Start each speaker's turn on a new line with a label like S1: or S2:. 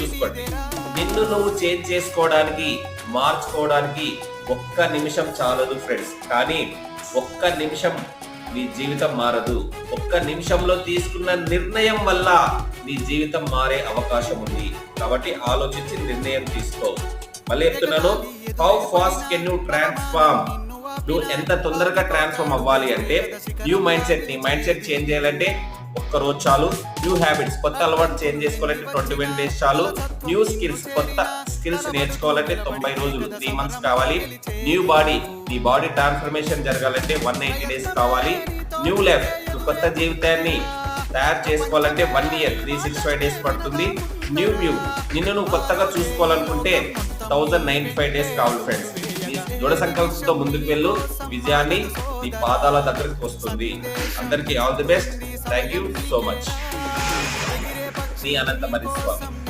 S1: చూసుకోండి. నిన్ను నువ్వు చేంజ్ చేసుకోవడానికి మార్చుకోవడానికి ఒక్క నిమిషం చాలదు ఫ్రెండ్స్. కానీ ఒక్క నిమిషం నీ జీవితం మారదు. ఒక్క నిమిషంలో తీసుకున్న నిర్ణయం వల్ల నీ జీవితం మారే అవకాశం ఉంది. కాబట్టి ఆలోచించి నిర్ణయం తీసుకో. మళ్ళీ చెప్తున్నాను how fast can you transform నువ్వు ఎంత తొందరగా ట్రాన్స్ఫార్మ్ అవ్వాలి అంటే న్యూ మైండ్ సెట్ నీ మైండ్ సెట్ చేంజ్ చేయాలంటే ఒక్క రోజు చాలు. న్యూ హ్యాబిట్స్ కొత్త అలవాటు చేంజ్ చేసుకోవాలంటే ట్వంటీ వన్ డేస్ చాలు. న్యూ స్కిల్స్ కొత్త స్కిల్స్ నేర్చుకోవాలంటే తొంభై రోజులు త్రీ మంత్స్ కావాలి. న్యూ బాడీ నీ బాడీ ట్రాన్స్ఫర్మేషన్ జరగాలంటే వన్ ఎయిటీ డేస్ కావాలి. న్యూ లైఫ్ కొత్త జీవితాన్ని తయారు చేసుకోవాలంటే one year three six five days పడుతుంది. న్యూ వ్యూ నిన్ను నువ్వు కొత్తగా చూసుకోవాలనుకుంటే థౌజండ్ నైన్టీ ఫైవ్ డేస్ కావాలి ఫ్రెండ్స్ దృఢ సంకల్పంతో ముందుకు వెళ్ళు. విజయాన్ని నీ పాదాల దగ్గరికి వస్తుంది. అందరికీ all the best thank you so much Sri Anantamari Swamy